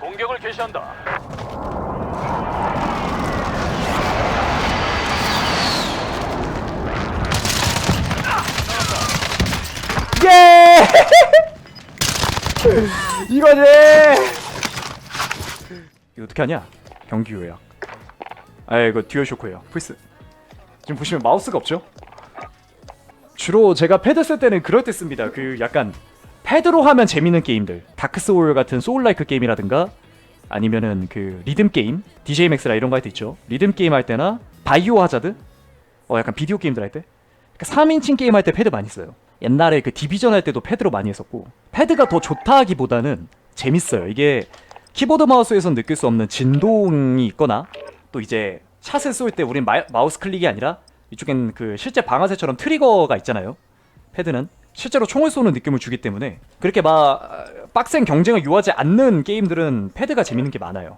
공격을 개시한다. 예! 이거지! 이거 어떻게 하냐? 경기 요약. 아 이거 듀얼 쇼크예요. 플스. 지금 보시면 마우스가 없죠? 주로 제가 패드 쓸 때는 그럴 때 씁니다. 그 약간 패드로 하면 재밌는 게임들. 다크 소울 같은 소울 라이크 게임이라든가 아니면은 그 리듬 게임, DJ 맥스라 이런 거 할 때 있죠. 리듬 게임 할 때나 바이오 하자드? 어 약간 비디오 게임들 할 때? 그러니까 3인칭 게임 할 때 패드 많이 써요. 옛날에 그 디비전 할 때도 패드로 많이 했었고 패드가 더 좋다 하기보다는 재밌어요. 이게 키보드 마우스에선 느낄 수 없는 진동이 있거나 또 이제 샷을 쏠 때 우린 마, 마우스 클릭이 아니라 이쪽엔 그 실제 방아쇠처럼 트리거가 있잖아요. 패드는 실제로 총을 쏘는 느낌을 주기 때문에 그렇게 막 빡센 경쟁을 요하지 않는 게임들은 패드가 재밌는 게 많아요.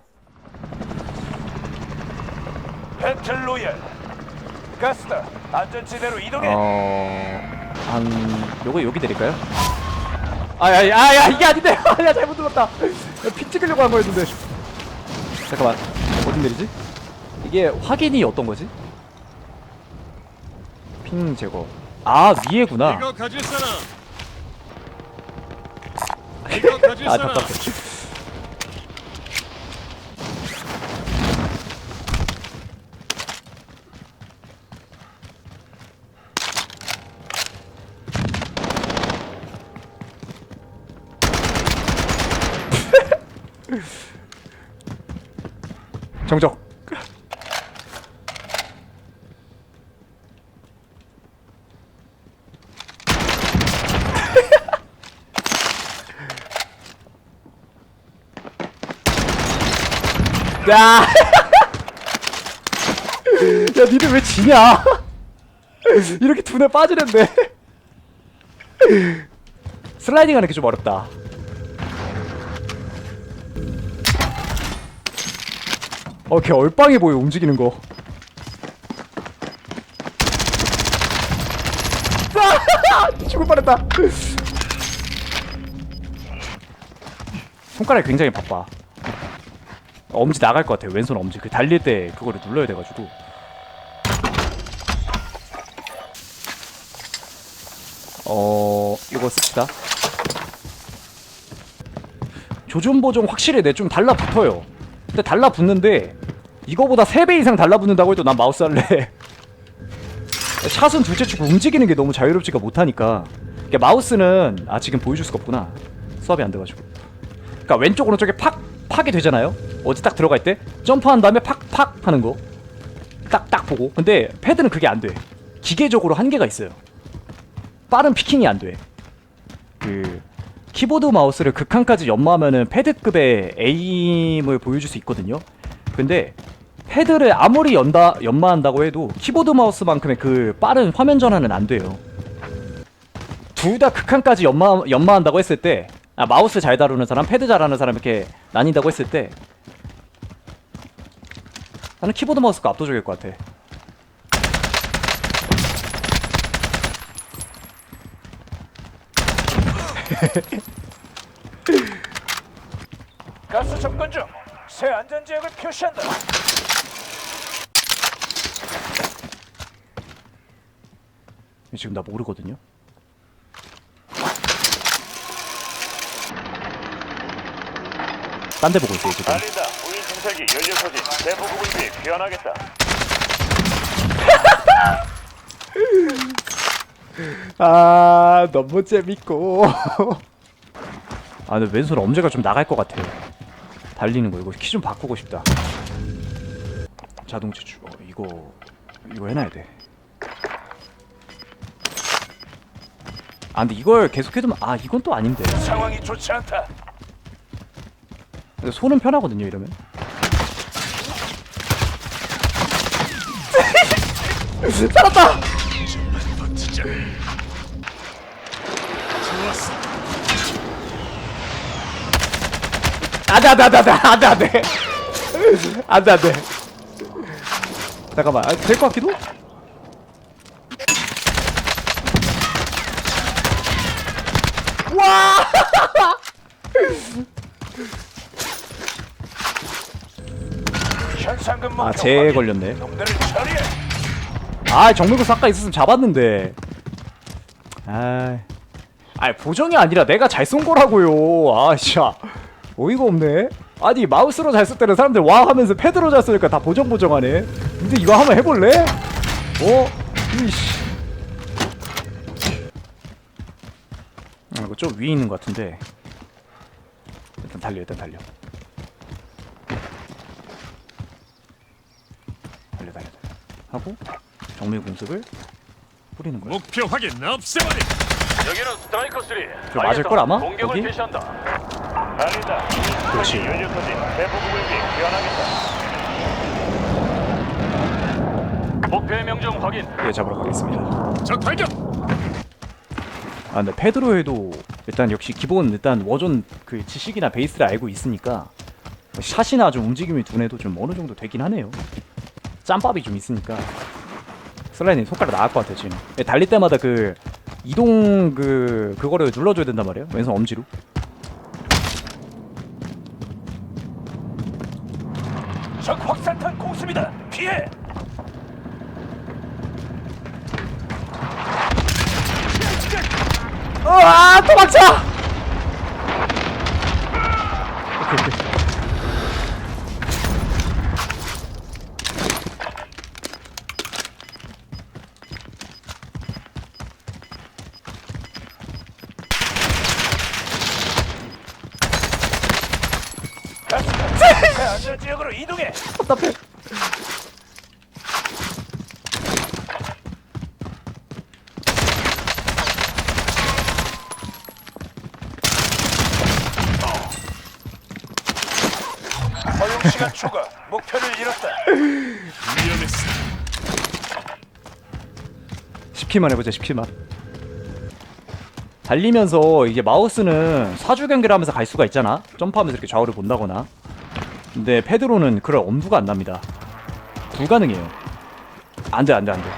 배틀 로얄. 가스다. 안전지대로 이동해. 어... 한... 요거 여기 드릴까요? 아야 아야 이게 아닌데 야 잘못 눌렀다 피 찍으려고 한 거였는데 잠깐만 어디 내리지? 이게 확인이 어떤 거지? 핑 제거 아 위에구나 이거 가질 사람. 이거 가질 아 사람. 답답해 정적 야! 야, 니들 왜 지냐? 이렇게 두뇌 빠지는데. 슬라이딩 하는 게 좀 어렵다. 어, 걔 얼빵해 보여, 움직이는 거. 아! 죽을 뻔했다. 손가락이 굉장히 바빠. 엄지 나갈 것 같아요. 왼손 엄지. 그 달릴 때 그거를 눌러야 돼가지고. 어, 이거 씁시다. 조준 보정 확실히 내 좀 달라붙어요. 근데 달라붙는데 이거보다 3배 이상 달라붙는다고 해도 난 마우스 할래. 샷은 둘째 치고 움직이는 게 너무 자유롭지가 못하니까. 그러니까 마우스는 아 지금 보여줄 수가 없구나. 수업이 안 돼가지고. 그러니까 왼쪽 오른쪽에 팍 팍이 되잖아요. 어디 딱 들어갈 때 점프한 다음에 팍팍 하는 거. 딱딱 보고. 근데 패드는 그게 안 돼. 기계적으로 한계가 있어요. 빠른 피킹이 안 돼. 그 키보드 마우스를 극한까지 연마하면은 패드급의 에임을 보여줄 수 있거든요. 근데 패드를 아무리 연다 연마한다고 해도 키보드 마우스만큼의 그 빠른 화면 전환은 안 돼요. 둘 다 극한까지 연마 연마한다고 했을 때 아, 마우스 잘 다루는 사람, 패드 잘하는 사람 이렇게 나뉜다고 했을 때 나는 키보드 마우스가 압도적일 것 같아. 가스 접근 중. 새 안전 지역을 표시한다. 지금 나 모르거든요. 딴 데 보고 있어요 지금. 알린다. 우인 정찰기 연료 소진. 대포국을 위해 귀환하겠다. 아 너무 재밌고. 아 근데 왼손 엄지가 좀 나갈 것 같아. 달리는 거 이거 키 좀 바꾸고 싶다. 자동 지출 어, 이거 이거 해놔야 돼. 아 근데 이걸 계속 해두면 아 이건 또 아닌데. 상황이 좋지 않다. 근데 손은 편하거든요 이러면 살았다! 안돼 안돼 안돼 안돼 안돼 안돼 안돼 잠깐만 아, 될것 같기도? 와! 아 확인. 걸렸네. 아 정밀구 아까 있었으면 잡았는데. 아 아니 보정이 아니라 내가 잘 쏜 거라고요. 아씨야 어이가 없네. 아니 마우스로 잘 쓸 때는 사람들 와 하면서 패드로 잘 쓰니까 다 보정 보정하네. 근데 이거 한번 해볼래? 어? 이씨. 아, 이거 좀 위에 있는 것 같은데. 일단 달려 일단 달려 달려 달려 달려 하고 정밀 공습을 뿌리는 거야 목표 확인 없애버리. 여기는 스트라이커 3. 저 맞을 걸 아마? 공격을 여기? 개시한다. 알린다. 그렇지. 연료 소진 대보급을 위해 귀환하겠다. 목표의 명중 확인. 예 잡으러 가겠습니다 적 발견. 아 근데 패드로 해도 일단 역시 기본 일단 워전 그 지식이나 베이스를 알고 있으니까 샷이나 좀 움직임이 둔해도 좀 어느 정도 되긴 하네요 짬밥이 좀 있으니까. 슬라이님 손가락 나갈 것 같아 지금. 예, 달릴 때마다 그 이동 그 그거를 눌러줘야 된단 말이에요. 왼손 엄지로. 적 확산탄 공습이다. 피해. 아 도망쳐 오케이 오케이 안전 지역으로 이동해. 답답해 허용 시간 초과. 목표를 잃었다. 위험했어. 10킬만 해보자 10킬만 달리면서 이게 마우스는 사주 경계를 하면서 갈 수가 있잖아 점프하면서 이렇게 좌우를 본다거나 근데 패드로는 그럴 엄두가 안 납니다 불가능해요 안 돼 안 돼 안 돼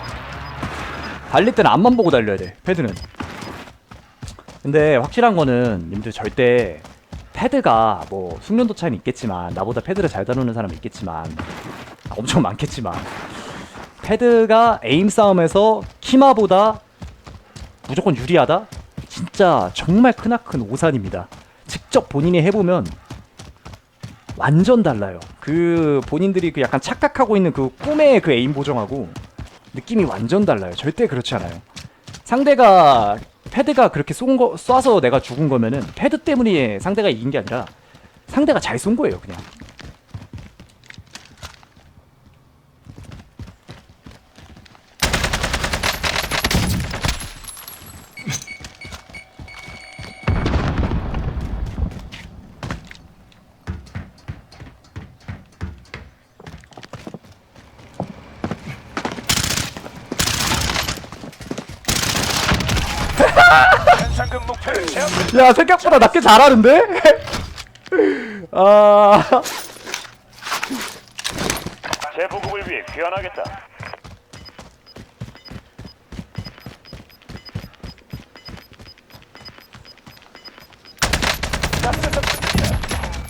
달릴 때는 앞만 보고 달려야 돼 패드는 근데 확실한 거는 님들 절대 패드가 뭐 숙련도 차이는 있겠지만 나보다 패드를 잘 다루는 사람은 있겠지만 아, 엄청 많겠지만 패드가 에임 싸움에서 키마보다 무조건 유리하다? 진짜 정말 크나큰 오산입니다. 직접 본인이 해보면 완전 달라요. 그 본인들이 그 약간 착각하고 있는 그 꿈의 그 에임 보정하고 느낌이 완전 달라요. 절대 그렇지 않아요. 상대가 패드가 그렇게 쏜 거, 쏴서 내가 죽은 거면은 패드 때문에 상대가 이긴 게 아니라 상대가 잘 쏜 거예요, 그냥. 현상금 목표를 제압. 야 생각보다 낮게 잘하는데? 아 재보급을 위해 귀환하겠다.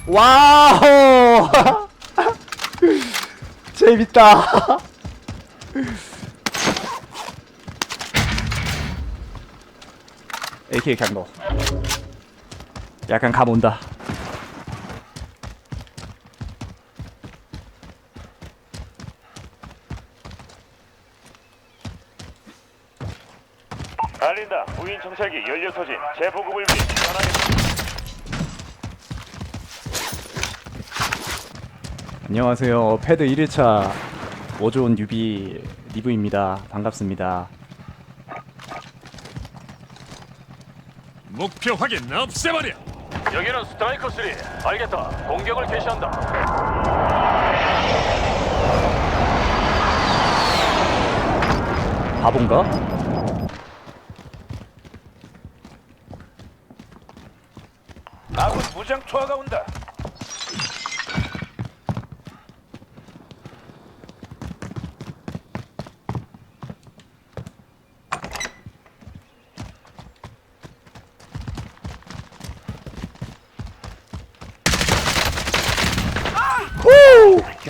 와우 재밌다 AK 강도 약간 감 온다. 알린다. 무인 정찰기 연료 소진. 재보급을 위해 귀환하겠다. 안녕하세요. 패드 1일차. 워존 뉴비 리브입니다. 반갑습니다 목표 확인 없애버려. 여기는 스트라이커 3. 알겠다. 공격을 개시한다. 바본가? 아군 무장 투하가 온다.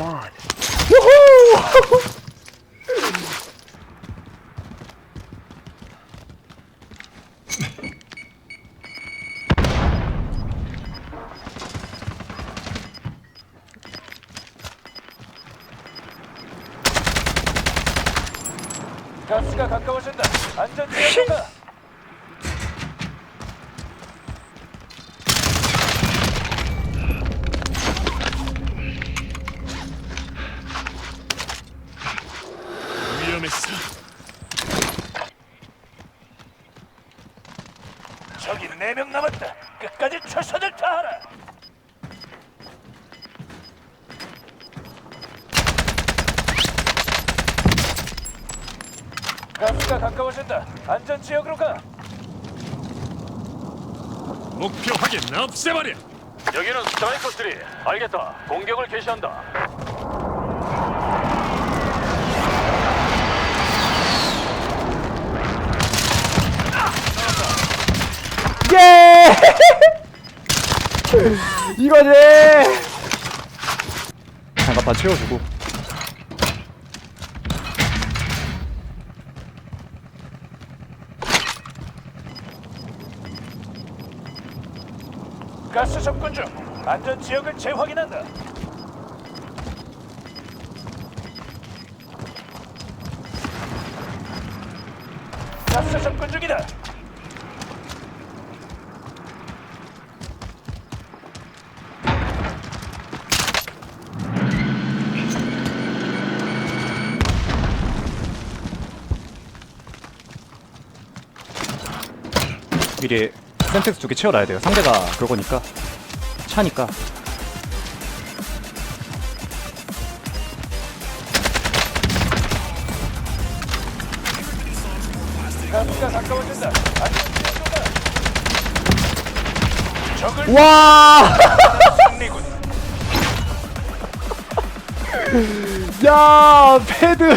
후! 가 스가 가까워진다. 안전 지역으로 가. 위험했어. 저기 네 명 남았다. 끝까지 최선을 다하라. 가스가 가까워진다. 안전 지역으로 가. 목표 확인. 없애버려. 여기는 스트라이커 3. 알겠다. 공격을 개시한다. 예! 이거지! 장갑판 채워주고. 가스 접근 중. 안전 지역을 재확인한다. 가스 접근 중이다. 미리 센텍스 두 개 채워놔야 돼요. 상대가 그거니까. 차니까. 와! 야, 패드